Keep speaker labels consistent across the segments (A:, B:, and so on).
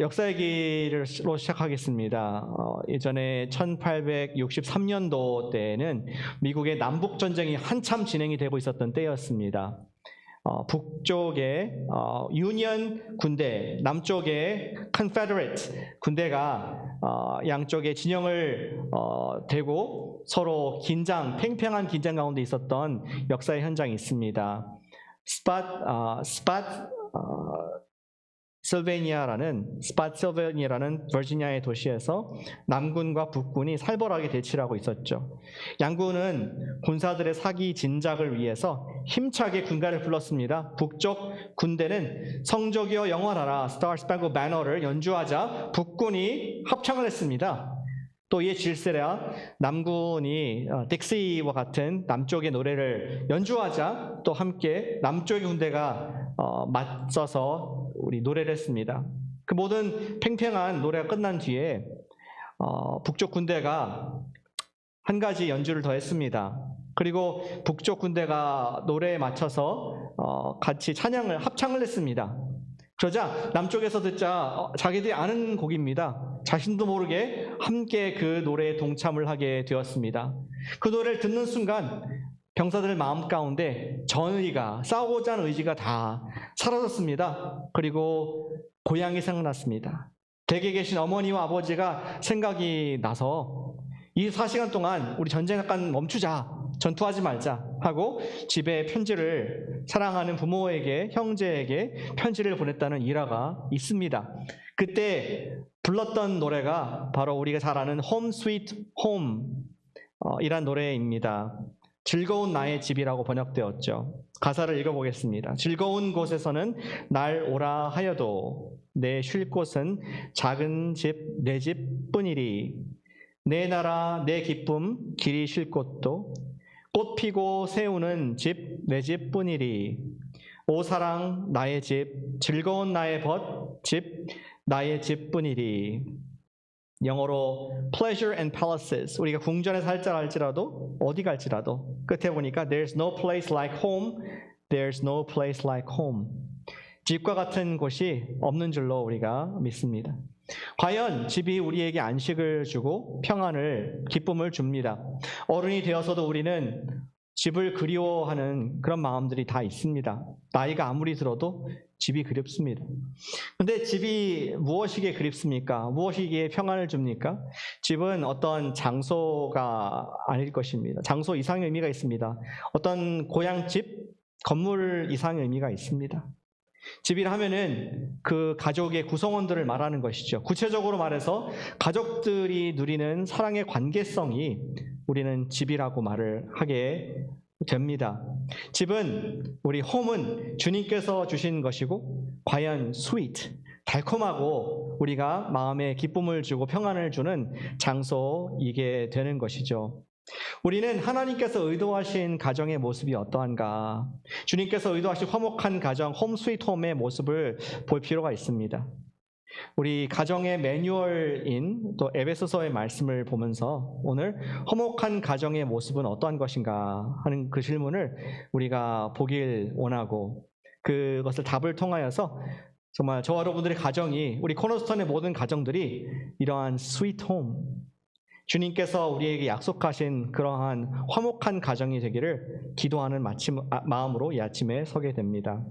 A: 역사 얘기로 시작하겠습니다. 어, 예전에 1863년도 때에는 미국의 남북 전쟁이 한참 진행이 되고 있었던 때였습니다. 어, 북쪽에 어, 유니언 군대, 남쪽에 컨페더레이트 군대가 어, 양쪽에 진영을 어, 대고 서로 긴장, 팽팽한 긴장 가운데 있었던 역사의 현장이 있습니다. 스팟, 어, 스팟 어, 실베니아라는 스팟 실베니아라는 버지니아의 도시에서 남군과 북군이 살벌하게 대치를 하고 있었죠. 양군은 군사들의 사기 진작을 위해서 힘차게 군가를 불렀습니다. 북쪽 군대는 성적이여 영원하라 스타 스pangled 배너를 연주하자 북군이 합창을 했습니다. 또 이에 질세라 남군이 어, 덱시와 같은 남쪽의 노래를 연주하자 또 함께 남쪽의 군대가 어, 맞서서 우리 노래를 했습니다. 그 모든 팽팽한 노래가 끝난 뒤에 어, 북쪽 군대가 한 가지 연주를 더 했습니다. 그리고 북쪽 군대가 노래에 맞춰서 어, 같이 찬양을 합창을 했습니다. 그러자 남쪽에서 듣자 어, 자기들이 아는 곡입니다. 자신도 모르게 함께 그 노래에 동참을 하게 되었습니다. 그 노래를 듣는 순간 병사들 마음 가운데 전의가 싸우고자 하는 의지가 다 사라졌습니다. 그리고 고향이 생각났습니다. 댁에 계신 어머니와 아버지가 생각이 나서 24시간 동안 우리 전쟁 잠깐 멈추자. 전투하지 말자 하고 집에 편지를 사랑하는 부모에게 형제에게 편지를 보냈다는 일화가 있습니다. 그때 불렀던 노래가 바로 우리가 잘 아는 Home Home 어, 이란 노래입니다. 즐거운 나의 집이라고 번역되었죠. 가사를 읽어보겠습니다. 즐거운 곳에서는 날 오라 하여도 내 쉴 곳은 작은 집 내 집뿐이리 내 나라 내 기쁨 길이 쉴 곳도 꽃 피고 세우는 집 내 집뿐이리 오 사랑 나의 집 즐거운 나의 벗 집 나의 집뿐이리 영어로 pleasure and palaces 우리가 궁전에 살자 할지라도 어디 갈지라도 끝에 보니까 there's no place like home there's no place like home 집과 같은 곳이 없는 줄로 우리가 믿습니다. 과연 집이 우리에게 안식을 주고 평안을 기쁨을 줍니다. 어른이 되어서도 우리는 집을 그리워하는 그런 마음들이 다 있습니다. 나이가 아무리 들어도 집이 그립습니다. 근데 집이 무엇이기에 그립습니까? 무엇이기에 평안을 줍니까? 집은 어떤 장소가 아닐 것입니다. 장소 이상의 의미가 있습니다. 어떤 고향집, 건물 이상의 의미가 있습니다. 집이라 하면은 그 가족의 구성원들을 말하는 것이죠. 구체적으로 말해서 가족들이 누리는 사랑의 관계성이 우리는 집이라고 말을 하게 됩니다. 집은 우리 홈은 주님께서 주신 것이고 과연 sweet 달콤하고 우리가 마음에 기쁨을 주고 평안을 주는 장소이게 되는 것이죠. 우리는 하나님께서 의도하신 가정의 모습이 어떠한가? 주님께서 의도하신 화목한 가정, 홈 스위트 홈의 모습을 볼 필요가 있습니다. 우리 가정의 매뉴얼인 또 에베소서의 말씀을 보면서 오늘 화목한 가정의 모습은 어떠한 것인가 하는 그 질문을 우리가 보길 원하고 그것을 답을 통하여서 정말 저와 여러분들의 가정이 우리 코너스턴의 모든 가정들이 이러한 스위트 홈 주님께서 우리에게 약속하신 그러한 화목한 가정이 되기를 기도하는 마침, 아, 마음으로 이 아침에 서게 됩니다.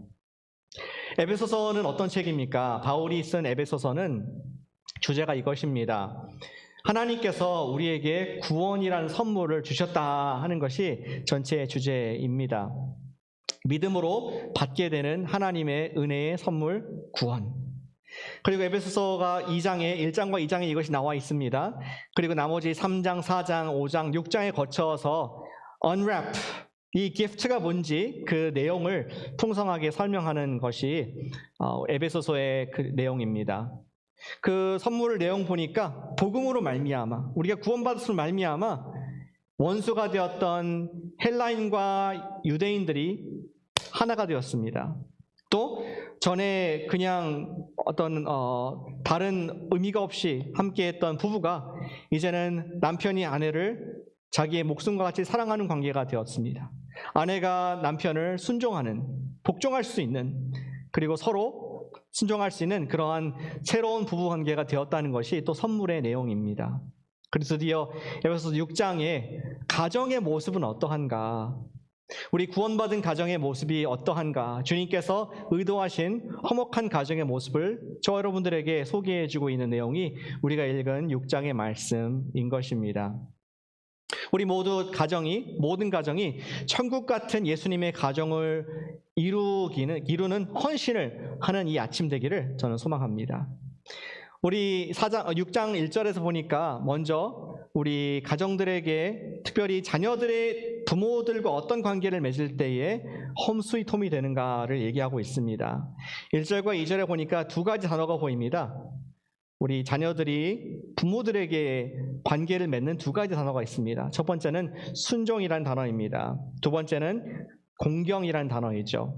A: 에베소서는 어떤 책입니까? 바울이 쓴 에베소서는 주제가 이것입니다. 하나님께서 우리에게 구원이라는 선물을 주셨다 하는 것이 전체의 주제입니다. 믿음으로 받게 되는 하나님의 은혜의 선물 구원. 그리고 에베소서가 2장에 1장과 2장에 이것이 나와 있습니다. 그리고 나머지 3장, 4장, 5장, 6장에 거쳐서 unwrap 이 기프트가 뭔지 그 내용을 풍성하게 설명하는 것이 어, 에베소서의 그 내용입니다. 그 선물 내용 보니까 복음으로 말미암아 우리가 구원받았을 말미암아 원수가 되었던 헬라인과 유대인들이 하나가 되었습니다. 또 전에 그냥 어떤 어, 다른 의미가 없이 함께했던 부부가 이제는 남편이 아내를 자기의 목숨과 같이 사랑하는 관계가 되었습니다. 아내가 남편을 순종하는, 복종할 수 있는, 그리고 서로 순종할 수 있는 그러한 새로운 부부 관계가 되었다는 것이 또 선물의 내용입니다. 그래서 드디어 에베소서 6장에 가정의 모습은 어떠한가? 우리 구원받은 가정의 모습이 어떠한가? 주님께서 의도하신 화목한 가정의 모습을 저 여러분들에게 소개해 주고 있는 내용이 우리가 읽은 6장의 말씀인 것입니다. 우리 모두 가정이 모든 가정이 천국 같은 예수님의 가정을 이루기는 이루는 헌신을 하는 이 아침 되기를 저는 소망합니다. 우리 4장 6장 1절에서 보니까 먼저 우리 가정들에게 특별히 자녀들의 부모들과 어떤 관계를 맺을 때에 홈스윗 홈이 되는가를 얘기하고 있습니다. 1절과 2절에 보니까 두 가지 단어가 보입니다. 우리 자녀들이 부모들에게 관계를 맺는 두 가지 단어가 있습니다. 첫 번째는 순종이라는 단어입니다. 두 번째는 공경이라는 단어이죠.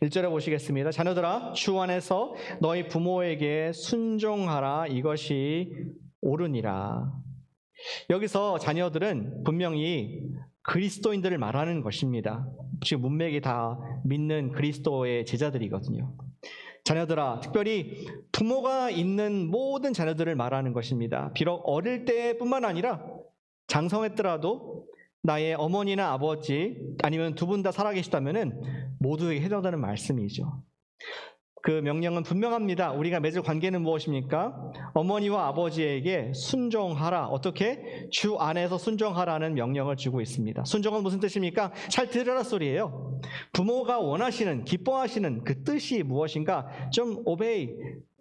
A: 1절에 보시겠습니다. 자녀들아, 주 안에서 너희 부모에게 순종하라. 이것이 옳으니라. 여기서 자녀들은 분명히 그리스도인들을 말하는 것입니다. 지금 문맥이 다 믿는 그리스도의 제자들이거든요. 자녀들아, 특별히 부모가 있는 모든 자녀들을 말하는 것입니다. 비록 어릴 때뿐만 아니라 장성했더라도 나의 어머니나 아버지 아니면 두 분 다 살아계시다면은 모두에게 해당되는 말씀이죠. 그 명령은 분명합니다. 우리가 맺을 관계는 무엇입니까? 어머니와 아버지에게 순종하라. 어떻게? 주 안에서 순종하라는 명령을 주고 있습니다. 순종은 무슨 뜻입니까? 잘 들으라 소리예요. 부모가 원하시는, 기뻐하시는 그 뜻이 무엇인가? 좀 오베이,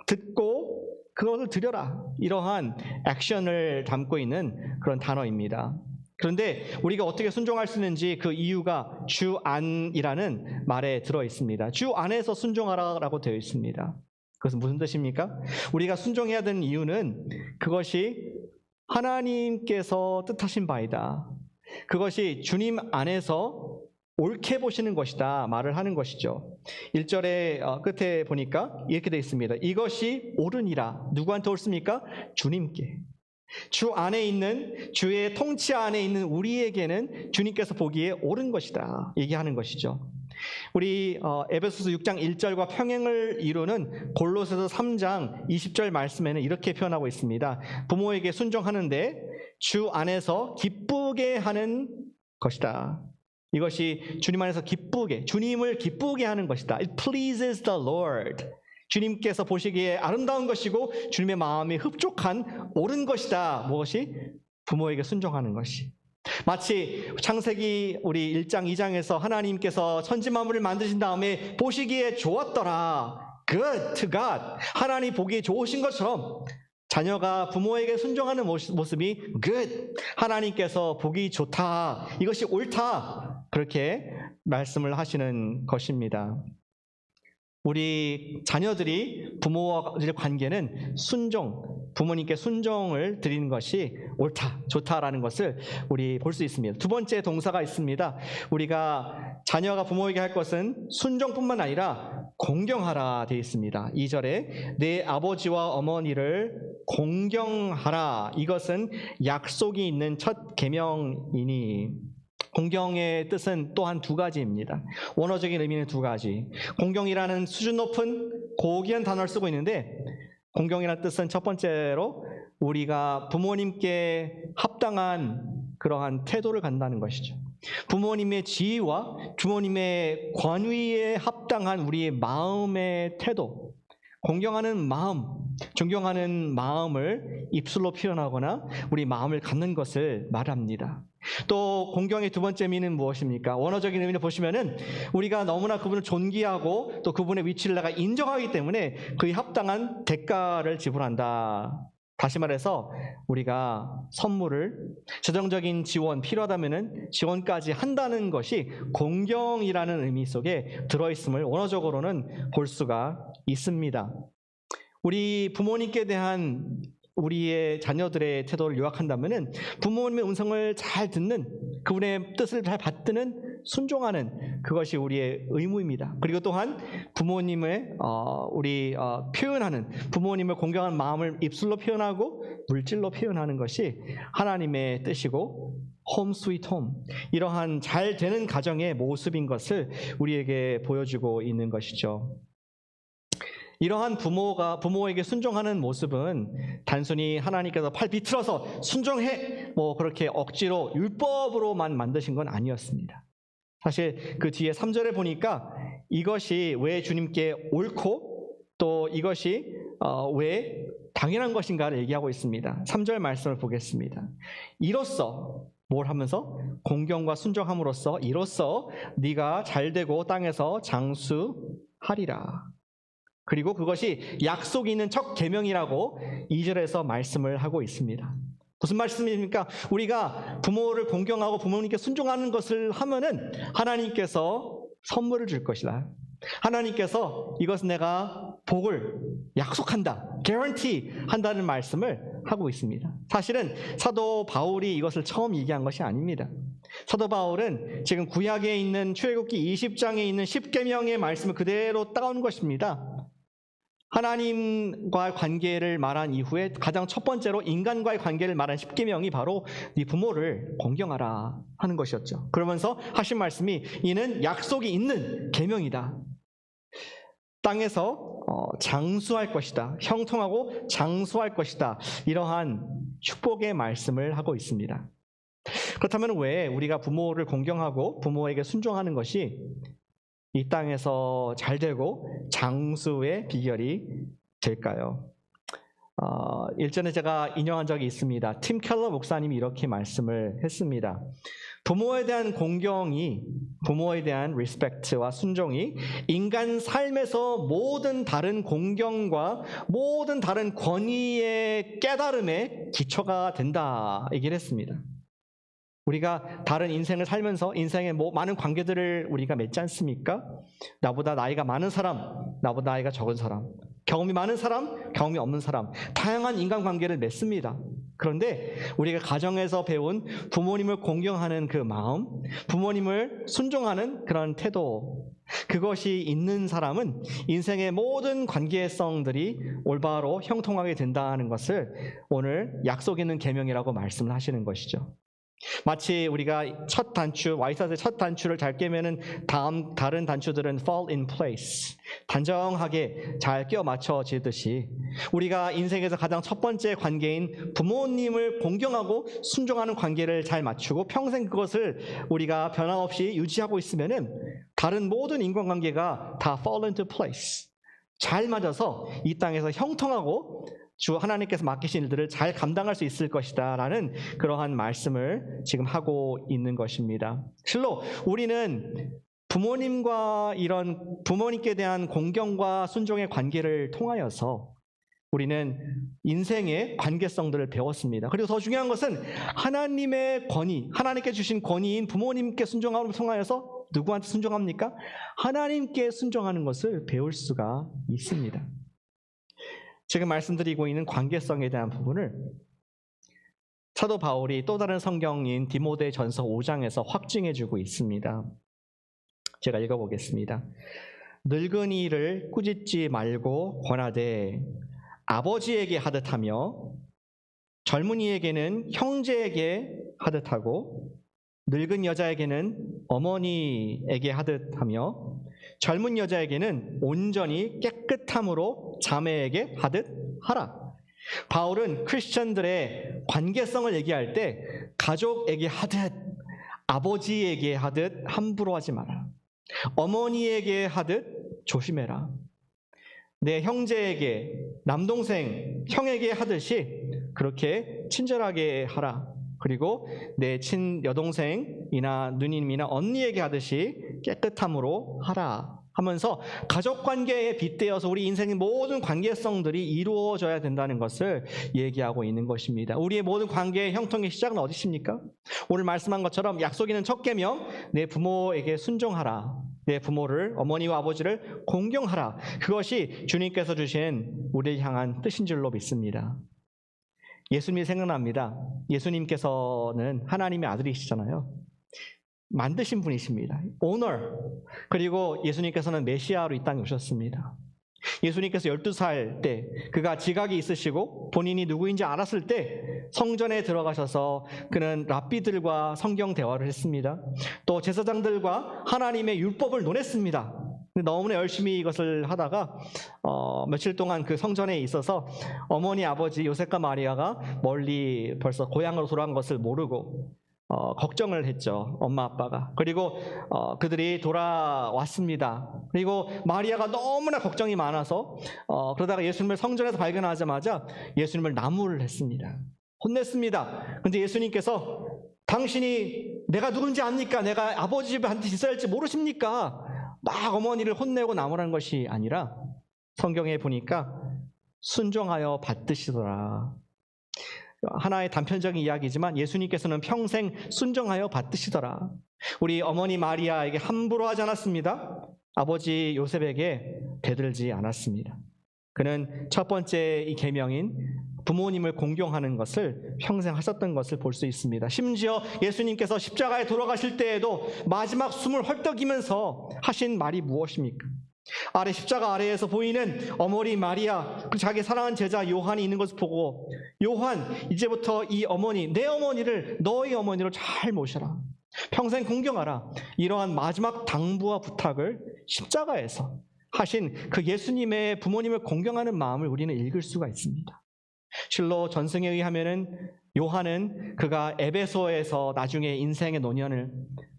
A: 듣고 그것을 들여라. 이러한 액션을 담고 있는 그런 단어입니다. 그런데 우리가 어떻게 순종할 수 있는지 그 이유가 주 안이라는 말에 들어 있습니다. 주 안에서 순종하라라고 되어 있습니다. 그것은 무슨 뜻입니까? 우리가 순종해야 되는 이유는 그것이 하나님께서 뜻하신 바이다. 그것이 주님 안에서 옳게 보시는 것이다 말을 하는 것이죠. 1절의 끝에 보니까 이렇게 되어 있습니다. 이것이 옳으니라. 누구한테 옳습니까? 주님께. 주 안에 있는 주의 통치 안에 있는 우리에게는 주님께서 보기에 옳은 것이다 얘기하는 것이죠. 우리 어, 에베소서 6장 1절과 평행을 이루는 골로새서 3장 20절 말씀에는 이렇게 표현하고 있습니다. 부모에게 순종하는데 주 안에서 기쁘게 하는 것이다. 이것이 주님 안에서 기쁘게 주님을 기쁘게 하는 것이다. It pleases the Lord. 주님께서 보시기에 아름다운 것이고 주님의 마음이 흡족한 옳은 것이다. 무엇이? 부모에게 순종하는 것이. 마치 창세기 우리 1장 2장에서 하나님께서 천지 만물을 만드신 다음에 보시기에 좋았더라. good to God. 하나님 보기에 좋으신 것처럼 자녀가 부모에게 순종하는 모습이 good. 하나님께서 보기 좋다. 이것이 옳다. 그렇게 말씀을 하시는 것입니다. 우리 자녀들이 부모와의 관계는 순종, 부모님께 순종을 드리는 것이 옳다, 좋다라는 것을 우리 볼 수 있습니다. 두 번째 동사가 있습니다. 우리가 자녀가 부모에게 할 것은 순종뿐만 아니라 공경하라 되어 있습니다. 2절에 내 아버지와 어머니를 공경하라. 이것은 약속이 있는 첫 계명이니 공경의 뜻은 또한 두 가지입니다. 원어적인 의미는 두 가지. 공경이라는 수준 높은 고귀한 단어를 쓰고 있는데 공경이라는 뜻은 첫 번째로 우리가 부모님께 합당한 그러한 태도를 간다는 것이죠. 부모님의 지위와 부모님의 권위에 합당한 우리의 마음의 태도, 공경하는 마음, 존경하는 마음을 입술로 표현하거나 우리 마음을 갖는 것을 말합니다. 또 공경의 두 번째 의미는 무엇입니까? 원어적인 의미를 보시면은 우리가 너무나 그분을 존귀하고 또 그분의 위치를 내가 인정하기 때문에 그에 합당한 대가를 지불한다. 다시 말해서 우리가 선물을 재정적인 지원 필요하다면은 지원까지 한다는 것이 공경이라는 의미 속에 들어 있음을 원어적으로는 볼 수가 있습니다. 우리 부모님께 대한 우리의 자녀들의 태도를 요약한다면은 부모님의 음성을 잘 듣는 그분의 뜻을 잘 받드는 순종하는 그것이 우리의 의무입니다. 그리고 또한 부모님의 어, 우리 어, 표현하는 부모님을 공경하는 마음을 입술로 표현하고 물질로 표현하는 것이 하나님의 뜻이고 홈 스위트 홈 이러한 잘 되는 가정의 모습인 것을 우리에게 보여주고 있는 것이죠. 이러한 부모가 부모에게 순종하는 모습은 단순히 하나님께서 팔 비틀어서 순종해 뭐 그렇게 억지로 율법으로만 만드신 건 아니었습니다. 사실 그 뒤에 3절에 보니까 이것이 왜 주님께 옳고 또 이것이 어, 왜 당연한 것인가를 얘기하고 있습니다. 3절 말씀을 보겠습니다. 이로써 뭘 하면서 공경과 순종함으로써 이로써 네가 잘 되고 땅에서 장수하리라. 그리고 그것이 약속이 있는 첫 계명이라고 2절에서 말씀을 하고 있습니다. 무슨 말씀입니까? 우리가 부모를 공경하고 부모님께 순종하는 것을 하면은 하나님께서 선물을 줄 것이다. 하나님께서 이것은 내가 복을 약속한다, 개런티 한다는 말씀을 하고 있습니다. 사실은 사도 바울이 이것을 처음 얘기한 것이 아닙니다. 사도 바울은 지금 구약에 있는 출애굽기 20장에 있는 10계명의 말씀을 그대로 따온 것입니다. 하나님과 관계를 말한 이후에 가장 첫 번째로 인간과의 관계를 말한 10계명이 바로 네 부모를 공경하라 하는 것이었죠. 그러면서 하신 말씀이 이는 약속이 있는 계명이다. 땅에서 어, 장수할 것이다. 형통하고 장수할 것이다. 이러한 축복의 말씀을 하고 있습니다. 그렇다면 왜 우리가 부모를 공경하고 부모에게 순종하는 것이 이 땅에서 잘 되고 장수의 비결이 될까요? 어, 일전에 제가 인용한 적이 있습니다. 팀 켈러 목사님이 이렇게 말씀을 했습니다. 부모에 대한 공경이 부모에 대한 리스펙트와 순종이 인간 삶에서 모든 다른 공경과 모든 다른 권위의 깨달음의 기초가 된다 얘기를 했습니다. 우리가 다른 인생을 살면서 인생의 뭐 많은 관계들을 우리가 맺지 않습니까? 나보다 나이가 많은 사람, 나보다 나이가 적은 사람, 경험이 많은 사람, 경험이 없는 사람, 다양한 인간관계를 맺습니다. 그런데 우리가 가정에서 배운 부모님을 공경하는 그 마음, 부모님을 순종하는 그런 태도, 그것이 있는 사람은 인생의 모든 관계성들이 올바로 형통하게 된다는 것을 오늘 약속 있는 계명이라고 말씀을 하시는 것이죠. 마치 우리가 첫 단추, 와이사스의 첫 단추를 잘 깨면은 다음 다른 단추들은 fall in place. 단정하게 잘 끼워 맞춰지듯이 우리가 인생에서 가장 첫 번째 관계인 부모님을 공경하고 순종하는 관계를 잘 맞추고 평생 그것을 우리가 변함없이 유지하고 있으면은 다른 모든 인간관계가 다 fall into place. 잘 맞아서 이 땅에서 형통하고 주 하나님께서 맡기신 일들을 잘 감당할 수 있을 것이다 라는 그러한 말씀을 지금 하고 있는 것입니다. 실로 우리는 부모님과 이런 부모님께 대한 공경과 순종의 관계를 통하여서 우리는 인생의 관계성들을 배웠습니다. 그리고 더 중요한 것은 하나님의 권위, 하나님께 주신 권위인 부모님께 순종함을 통하여서 누구한테 순종합니까? 하나님께 순종하는 것을 배울 수가 있습니다. 지금 말씀드리고 있는 관계성에 대한 부분을 사도 바울이 또 다른 성경인 디모데 전서 5장에서 확증해 주고 있습니다. 제가 읽어보겠습니다. 늙은이를 꾸짖지 말고 권하되 아버지에게 하듯 하며 젊은이에게는 형제에게 하듯 하고 늙은 여자에게는 어머니에게 하듯 하며 젊은 여자에게는 온전히 깨끗함으로 자매에게 하듯 하라. 바울은 크리스천들의 관계성을 얘기할 때 가족에게 하듯 아버지에게 하듯 함부로 하지 마라. 어머니에게 하듯 조심해라. 내 형제에게 남동생 형에게 하듯이 그렇게 친절하게 하라. 그리고 내 친 여동생이나 누님이나 언니에게 하듯이 깨끗함으로 하라 하면서 가족 관계에 빗대어서 우리 인생의 모든 관계성들이 이루어져야 된다는 것을 얘기하고 있는 것입니다. 우리의 모든 관계의 형통의 시작은 어디 있습니까? 오늘 말씀한 것처럼 약속 있는 첫 계명 내 부모에게 순종하라. 내 부모를 어머니와 아버지를 공경하라. 그것이 주님께서 주신 우리를 향한 뜻인 줄로 믿습니다. 예수님이 생각납니다. 예수님께서는 하나님의 아들이시잖아요. 만드신 분이십니다. 오너. 그리고 예수님께서는 메시아로 이 땅에 오셨습니다. 예수님께서 12살 때 그가 지각이 있으시고 본인이 누구인지 알았을 때 성전에 들어가셔서 그는 랍비들과 성경 대화를 했습니다. 또 제사장들과 하나님의 율법을 논했습니다. 근데 너무나 열심히 이것을 하다가 어, 며칠 동안 그 성전에 있어서 어머니 아버지 요셉과 마리아가 멀리 벌써 고향으로 돌아간 것을 모르고 어, 걱정을 했죠 엄마 아빠가 그리고 어, 그들이 돌아왔습니다 그리고 마리아가 너무나 걱정이 많아서 어, 그러다가 예수님을 성전에서 발견하자마자 예수님을 나무를 했습니다 혼냈습니다 근데 예수님께서 당신이 내가 누군지 압니까? 내가 아버지 집에 한테 있어야 할지 모르십니까? 막 어머니를 혼내고 나무라는 것이 아니라 성경에 보니까 순종하여 받드시더라. 하나의 단편적인 이야기지만 예수님께서는 평생 순종하여 받드시더라. 우리 어머니 마리아에게 함부로 하지 않았습니다. 아버지 요셉에게 대들지 않았습니다. 그는 첫 번째 이 계명인 부모님을 공경하는 것을 평생 하셨던 것을 볼 수 있습니다. 심지어 예수님께서 십자가에 돌아가실 때에도 마지막 숨을 헐떡이면서 하신 말이 무엇입니까? 아래 십자가 아래에서 보이는 어머니 마리아 그리고 자기 사랑하는 제자 요한이 있는 것을 보고 요한 이제부터 이 어머니 내 어머니를 너희 어머니로 잘 모셔라 평생 공경하라 이러한 마지막 당부와 부탁을 십자가에서 하신 그 예수님의 부모님을 공경하는 마음을 우리는 읽을 수가 있습니다. 실로 전승에 의하면은 요한은 그가 에베소에서 나중에 인생의 노년을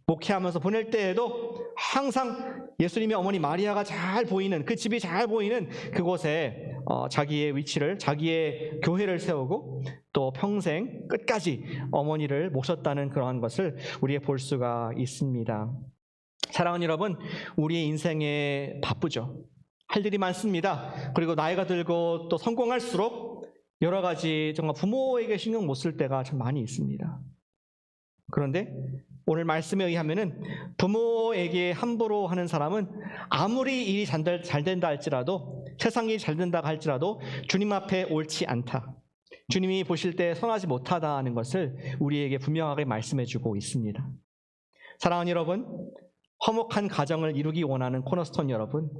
A: 목회하면서 보낼 때에도 항상 예수님의 어머니 마리아가 잘 보이는 그 집이 잘 보이는 그곳에 어, 자기의 위치를 자기의 교회를 세우고 또 평생 끝까지 어머니를 모셨다는 그러한 것을 우리가 볼 수가 있습니다. 사랑하는 여러분, 우리의 인생에 바쁘죠. 할 일이 많습니다. 그리고 나이가 들고 또 성공할수록 여러 가지 정말 부모에게 신경 못 쓸 때가 참 많이 있습니다. 그런데 오늘 말씀에 의하면은 부모에게 함부로 하는 사람은 아무리 일이 잘, 된다 할지라도 세상이 잘 된다 할지라도 주님 앞에 옳지 않다. 주님이 보실 때 선하지 못하다는 것을 우리에게 분명하게 말씀해 주고 있습니다. 사랑하는 여러분, 화목한 가정을 이루기 원하는 코너스톤 여러분,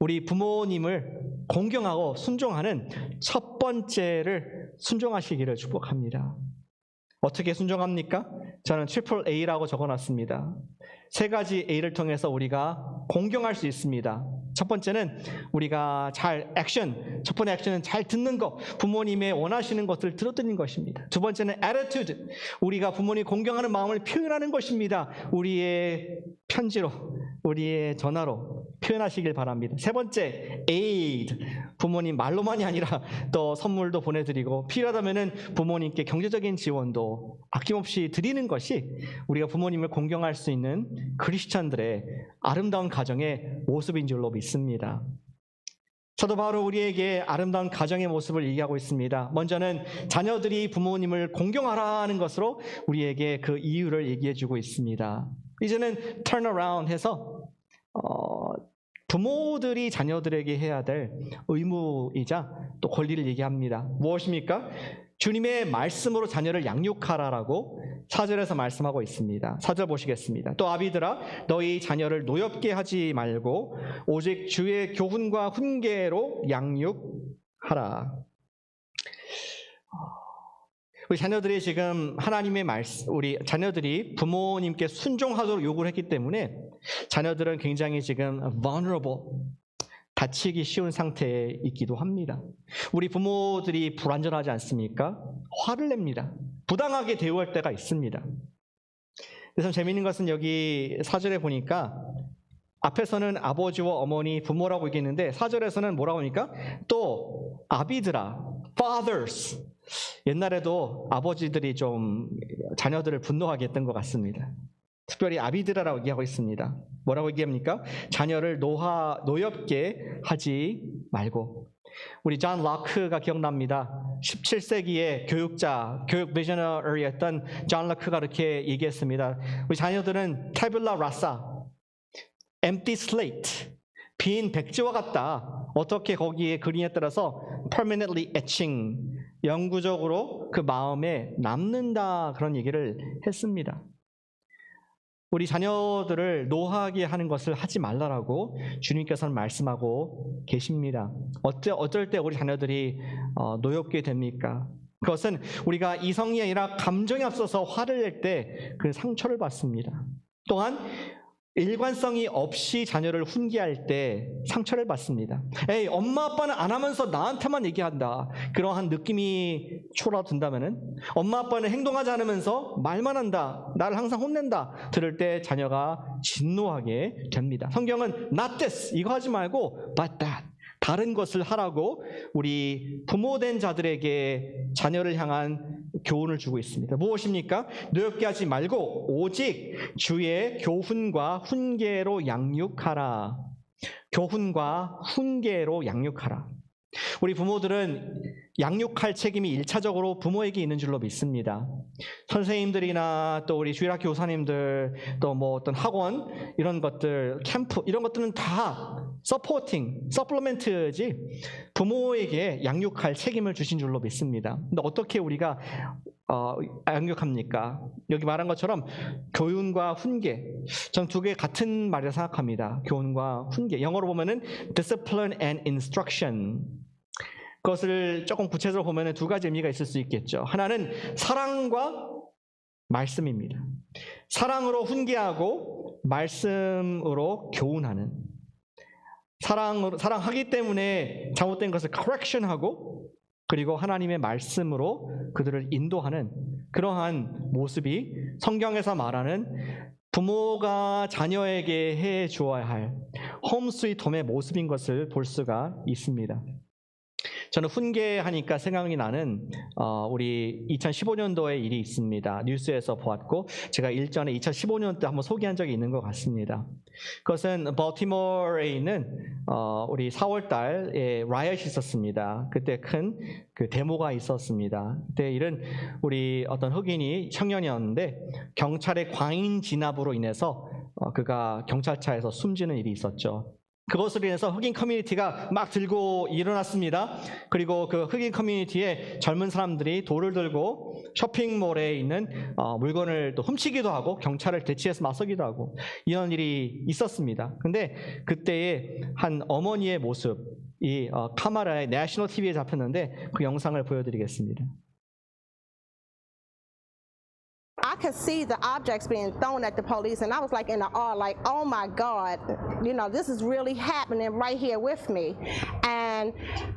A: 우리 부모님을 공경하고 순종하는 첫 번째를 순종하시기를 축복합니다. 어떻게 순종합니까? 저는 트리플 A라고 적어놨습니다. 세 가지 A를 통해서 우리가 공경할 수 있습니다. 첫 번째는 우리가 잘 액션, 첫 번째 액션은 잘 듣는 것, 부모님의 원하시는 것을 들어드리는 것입니다. 두 번째는 attitude, 우리가 부모님 공경하는 마음을 표현하는 것입니다. 우리의 편지로, 우리의 전화로 표현하시길 바랍니다. 세 번째, aid, 부모님 말로만이 아니라 또 선물도 보내드리고 필요하다면은 부모님께 경제적인 지원도 아낌없이 드리는 것이 우리가 부모님을 공경할 수 있는 크리스천들의 아름다운 가정의 모습인 줄로 믿습니다. 사도 바로 우리에게 아름다운 가정의 모습을 얘기하고 있습니다. 먼저는 자녀들이 부모님을 공경하라는 것으로 우리에게 그 이유를 얘기해 주고 있습니다. 이제는 turn around 해서 어, 부모들이 자녀들에게 해야 될 의무이자 또 권리를 얘기합니다. 무엇입니까? 주님의 말씀으로 자녀를 양육하라라고 사절에서 말씀하고 있습니다. 사절 보시겠습니다. 또 아비들아 너희 자녀를 노엽게 하지 말고 오직 주의 교훈과 훈계로 양육하라. 우리 자녀들이 지금 하나님의 말씀, 우리 자녀들이 부모님께 순종하도록 요구를 했기 때문에 자녀들은 굉장히 지금 vulnerable, 다치기 쉬운 상태에 있기도 합니다. 우리 부모들이 불완전하지 않습니까? 화를 냅니다. 부당하게 대우할 때가 있습니다. 그래서 재미있는 것은 여기 사절에 보니까 앞에서는 아버지와 어머니, 부모라고 얘기했는데 사절에서는 뭐라고 하니까 또 아비들아, fathers. 옛날에도 아버지들이 좀 자녀들을 분노하게 했던 것 같습니다. 특별히 아비드라라고 얘기하고 있습니다. 뭐라고 얘기합니까? 자녀를 노하, 노엽게 하지 말고. 우리 존 락크가 기억납니다. 17세기의 교육자, 교육 비저너리였던 존 락크가 이렇게 얘기했습니다. 우리 자녀들은 타블라 라사, empty slate, 빈 백지와 같다. 어떻게 거기에 그림에 따라서 permanently etching, 영구적으로 그 마음에 남는다 그런 얘기를 했습니다. 우리 자녀들을 노하게 하는 것을 하지 말라라고 주님께서는 말씀하고 계십니다. 어째, 어쩔 때 우리 자녀들이 어, 노엽게 됩니까? 그것은 우리가 이성이 아니라 감정이 앞서서 화를 낼 때 그 상처를 받습니다. 또한 일관성이 없이 자녀를 훈계할 때 상처를 받습니다. 에이, 엄마 아빠는 안 하면서 나한테만 얘기한다. 그러한 느낌이 초라든다면은 엄마 아빠는 행동하지 않으면서 말만 한다. 나를 항상 혼낸다. 들을 때 자녀가 진노하게 됩니다. 성경은 not this 이거 하지 말고 but that 다른 것을 하라고 우리 부모된 자들에게 자녀를 향한 교훈을 주고 있습니다. 무엇입니까? 노엽게 하지 말고 오직 주의 교훈과 훈계로 양육하라. 교훈과 훈계로 양육하라. 우리 부모들은 양육할 책임이 일차적으로 부모에게 있는 줄로 믿습니다. 선생님들이나 또 우리 주일학교 교사님들 또 뭐 어떤 학원 이런 것들 캠프 이런 것들은 다 서포팅, 서플리멘트지 부모에게 양육할 책임을 주신 줄로 믿습니다. 근데 어떻게 우리가 어, 양육합니까? 여기 말한 것처럼 교훈과 훈계. 전 두 개 같은 말이라 생각합니다. 교훈과 훈계. 영어로 보면은 discipline and instruction. 그것을 조금 구체적으로 보면은 두 가지 의미가 있을 수 있겠죠. 하나는 사랑과 말씀입니다. 사랑으로 훈계하고 말씀으로 교훈하는. 사랑으로 사랑하기 때문에 잘못된 것을 correction하고 그리고 하나님의 말씀으로 그들을 인도하는 그러한 모습이 성경에서 말하는 부모가 자녀에게 해 주어야 할 홈스위트홈의 모습인 것을 볼 수가 있습니다. 저는 훈계하니까 생각이 나는 어, 우리 2015년도에 일이 있습니다. 뉴스에서 보았고 제가 일전에 2015년 때 한번 소개한 적이 있는 것 같습니다. 그것은 버티모어에 있는 어, 우리 4월 달에 라이엇이 있었습니다. 그때 큰 그 데모가 있었습니다. 그때 일은 우리 어떤 흑인이 청년이었는데 경찰의 과잉 진압으로 인해서 어, 그가 경찰차에서 숨지는 일이 있었죠. 그것으로 인해서 흑인 커뮤니티가 막 들고 일어났습니다. 그리고 그 흑인 커뮤니티에 젊은 사람들이 돌을 들고 쇼핑몰에 있는 어, 물건을 또 훔치기도 하고 경찰을 대치해서 맞서기도 하고 이런 일이 있었습니다. 근데 그때의 한 어머니의 모습 이 어, 카마라의 내셔널 TV에 잡혔는데 그 영상을 보여드리겠습니다.
B: I could see the objects being thrown at the police, and I was like in the awe, like, oh my God, you know, this is really happening right here with me. And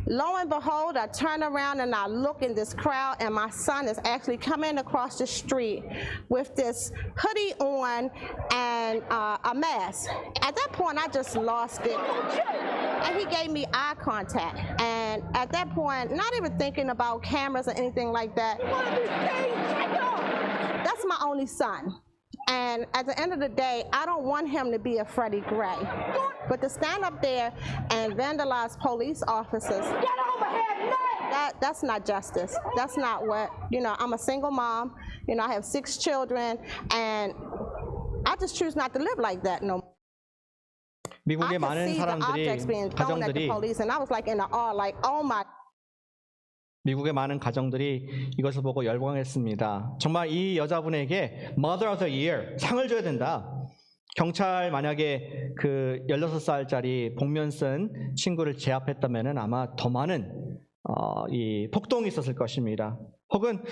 B: lo and behold, I turn around and I look in this crowd, and my son is actually coming across the street with this hoodie on and uh, a mask. At that point, I just lost it. And he gave me eye contact. And at that point, not even thinking about cameras or anything like that, that's my only son. And at the end of the day, I don't want him to be a Freddie Gray. But to stand up there and vandalize police officers, that, that's not justice. That's not what, you know, I'm a single mom. You know, I have six children, and I just choose not to live like that no more.
A: 미국의 많은 사람들이 가정들이
B: oh
A: 미국의 많은 가정들이 이것을 보고 열광했습니다. 정말 이 여자분에게 Mother of the Year 상을 줘야 된다. 경찰 만약에 그 16살짜리 복면 쓴 친구를 제압했다면 아마 더 많은 어, 이 폭동이 있었을 것입니다. 혹은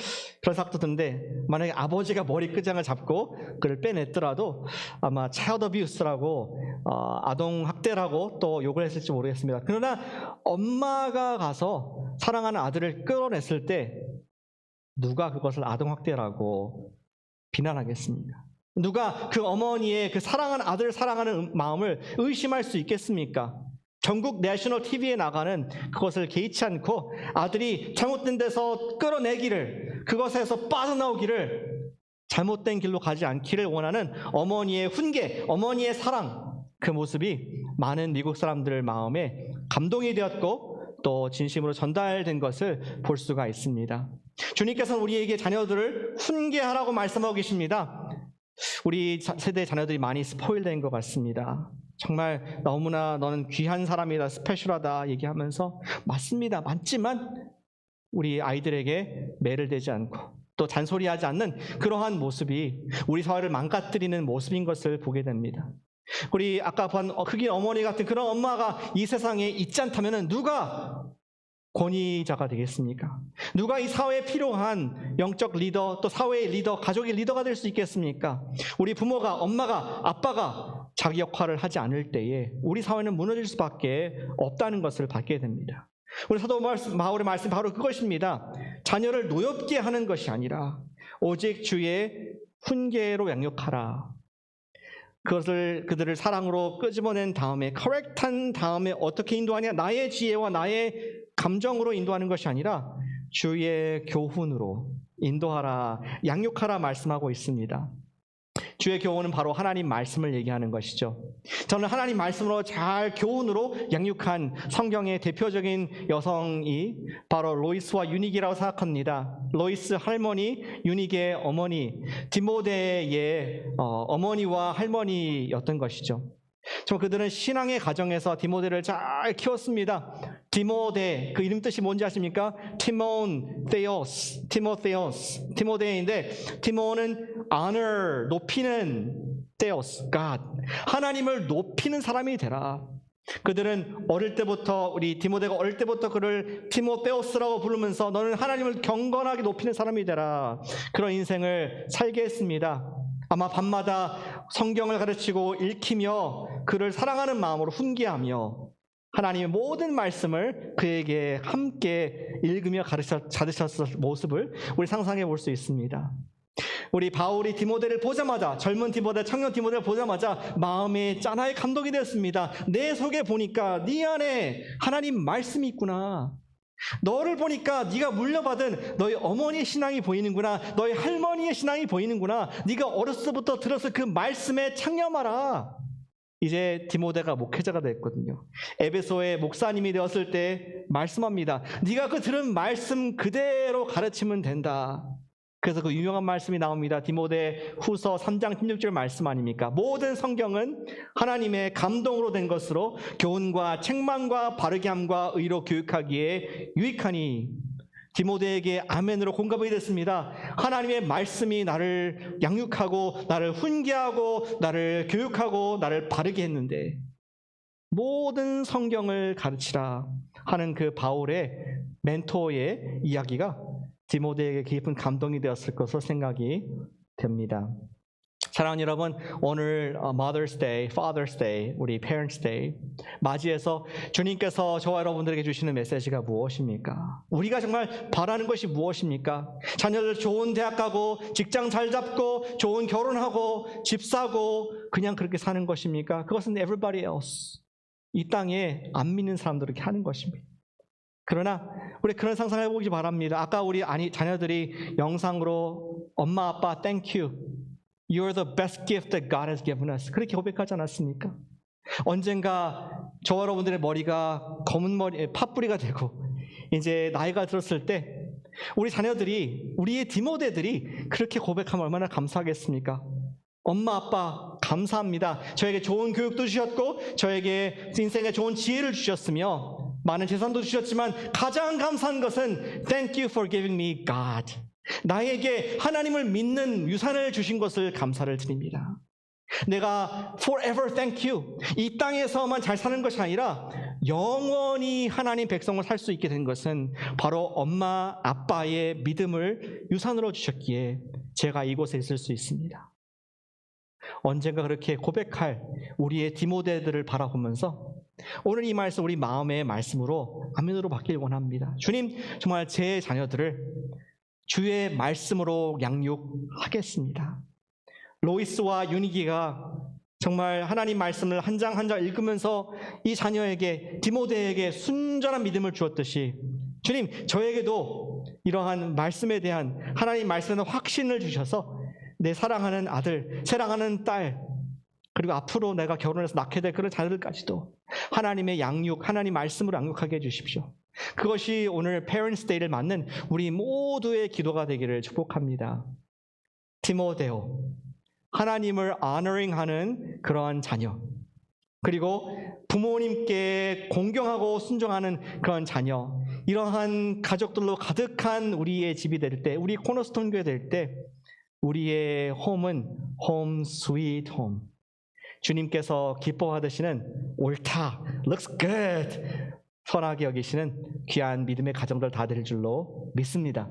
A: 그런 생각도 드는데 만약에 아버지가 머리 끄장을 잡고 그를 빼냈더라도 아마 차일드 어뷰스라고 어, 아동 학대라고 또 욕을 했을지 모르겠습니다. 그러나 엄마가 가서 사랑하는 아들을 끌어냈을 때 누가 그것을 아동 학대라고 비난하겠습니까? 누가 그 어머니의 그 사랑하는 아들을 사랑하는 마음을 의심할 수 있겠습니까? 전국 내셔널 TV에 나가는 그것을 개의치 않고 아들이 잘못된 데서 끌어내기를 그것에서 빠져나오기를 잘못된 길로 가지 않기를 원하는 어머니의 훈계, 어머니의 사랑 그 모습이 많은 미국 사람들 마음에 감동이 되었고 또 진심으로 전달된 것을 볼 수가 있습니다. 주님께서는 우리에게 자녀들을 훈계하라고 말씀하고 계십니다. 우리 자- 세대 자녀들이 많이 스포일된 것 같습니다. 정말 너무나 너는 귀한 사람이다, 스페셜하다 얘기하면서 맞습니다. 맞지만 우리 아이들에게 매를 대지 않고 또 잔소리하지 않는 그러한 모습이 우리 사회를 망가뜨리는 모습인 것을 보게 됩니다. 우리 아까 본 흑인 어머니 같은 그런 엄마가 이 세상에 있지 않다면 누가 권위자가 되겠습니까? 누가 이 사회에 필요한 영적 리더, 또 사회의 리더, 가족의 리더가 될 수 있겠습니까? 우리 부모가, 엄마가, 아빠가 자기 역할을 하지 않을 때에 우리 사회는 무너질 수밖에 없다는 것을 받게 됩니다. 우리 사도 바울의 말씀 바로 그것입니다. 자녀를 노엽게 하는 것이 아니라 오직 주의 훈계로 양육하라. 그것을 그들을 사랑으로 끄집어낸 다음에 커렉트한 다음에 어떻게 인도하냐? 나의 지혜와 나의 감정으로 인도하는 것이 아니라 주의 교훈으로 인도하라, 양육하라 말씀하고 있습니다. 주의 교훈은 바로 하나님 말씀을 얘기하는 것이죠. 저는 하나님 말씀으로 잘 교훈으로 양육한 성경의 대표적인 여성이 바로 로이스와 유닉이라고 생각합니다. 로이스 할머니, 유닉의 어머니, 디모데의 어, 어머니와 할머니였던 것이죠. 정말 그들은 신앙의 가정에서 디모데를 잘 키웠습니다. 디모데 그 이름 뜻이 뭔지 아십니까? 티몬 테오스, 티모테오스, 티모데인데 티모는 honor 높이는 테오스, God 하나님을 높이는 사람이 되라. 그들은 어릴 때부터 우리 디모데가 어릴 때부터 그를 티모테오스라고 부르면서 너는 하나님을 경건하게 높이는 사람이 되라. 그런 인생을 살게 했습니다. 아마 밤마다 성경을 가르치고 읽히며 그를 사랑하는 마음으로 훈계하며 하나님의 모든 말씀을 그에게 함께 읽으며 가르쳐 자르셨을 모습을 우리 상상해 볼 수 있습니다. 우리 바울이 디모데를 보자마자 젊은 디모데, 청년 디모데를 보자마자 마음에 짠하게 감동이 되었습니다. 내 속에 보니까 네 안에 하나님 말씀이 있구나. 너를 보니까 네가 물려받은 너희 어머니의 신앙이 보이는구나. 너희 할머니의 신앙이 보이는구나. 네가 어렸을 때부터 들었을 그 말씀에 창념하라. 이제 디모데가 목회자가 됐거든요. 에베소의 목사님이 되었을 때 말씀합니다. 네가 그 들은 말씀 그대로 가르치면 된다. 그래서 그 유명한 말씀이 나옵니다. 디모데 후서 3장 16절 말씀 아닙니까? 모든 성경은 하나님의 감동으로 된 것으로 교훈과 책망과 바르게 함과 의로 교육하기에 유익하니 디모데에게 아멘으로 공감이 됐습니다. 하나님의 말씀이 나를 양육하고 나를 훈계하고 나를 교육하고 나를 바르게 했는데 모든 성경을 가르치라 하는 그 바울의 멘토의 이야기가 디모데에게 깊은 감동이 되었을 것으로 생각이 됩니다. 사랑하는 여러분, 오늘 어, Mother's Day, Father's Day, 우리 Parents Day 맞이해서 주님께서 저와 여러분들에게 주시는 메시지가 무엇입니까? 우리가 정말 바라는 것이 무엇입니까? 자녀들 좋은 대학 가고 직장 잘 잡고 좋은 결혼하고 집 사고 그냥 그렇게 사는 것입니까? 그것은 everybody else. 이 땅에 안 믿는 사람들에게 하는 것입니다. 그러나 우리 그런 상상해 보기 바랍니다. 아까 우리 아니 자녀들이 영상으로 엄마 아빠 thank you. You're the best gift that God has given us. 그렇게 고백하지 않았습니까? 언젠가 저와 여러분들의 머리가 검은 머리 팥뿌리가 되고 이제 나이가 들었을 때 우리 자녀들이 우리의 디모데들이 그렇게 고백하면 얼마나 감사하겠습니까? 엄마 아빠 감사합니다. 저에게 좋은 교육도 주셨고 저에게 인생에 좋은 지혜를 주셨으며 많은 재산도 주셨지만 가장 감사한 것은 Thank you for giving me God. 나에게 하나님을 믿는 유산을 주신 것을 감사를 드립니다. 내가 forever thank you. 이 땅에서만 잘 사는 것이 아니라 영원히 하나님 백성을 살 수 있게 된 것은 바로 엄마, 아빠의 믿음을 유산으로 주셨기에 제가 이곳에 있을 수 있습니다. 언젠가 그렇게 고백할 우리의 디모데들을 바라보면서 오늘 이 말씀 우리 마음의 말씀으로 아멘으로 받길 원합니다. 주님, 정말 제 자녀들을 주의 말씀으로 양육하겠습니다. 로이스와 유니기가 정말 하나님 말씀을 한 장 한 장 읽으면서 이 자녀에게 디모데에게 순전한 믿음을 주었듯이 주님 저에게도 이러한 말씀에 대한 하나님 말씀에 확신을 주셔서 내 사랑하는 아들, 사랑하는 딸 그리고 앞으로 내가 결혼해서 낳게 될 그런 자녀들까지도 하나님의 양육, 하나님 말씀으로 양육하게 해주십시오. 그것이 오늘 Parents Day를 맞는 우리 모두의 기도가 되기를 축복합니다. 티모데오, 하나님을 honoring하는 그러한 자녀, 그리고 부모님께 공경하고 순종하는 그런 자녀, 이러한 가족들로 가득한 우리의 집이 될 때, 우리 코너스톤 교회 될 때, 우리의 홈은 홈. 주님께서 기뻐하시는 옳다, looks good, 선하게 여기시는 귀한 믿음의 가정들 다 될 줄로 믿습니다.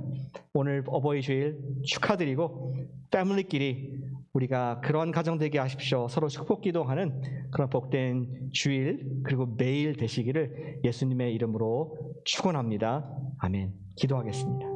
A: 오늘 어버이 주일 축하드리고 패밀리끼리 우리가 그런 가정 되게 하십시오. 서로 축복 기도하는 그런 복된 주일 그리고 매일 되시기를 예수님의 이름으로 축원합니다. 아멘. 기도하겠습니다.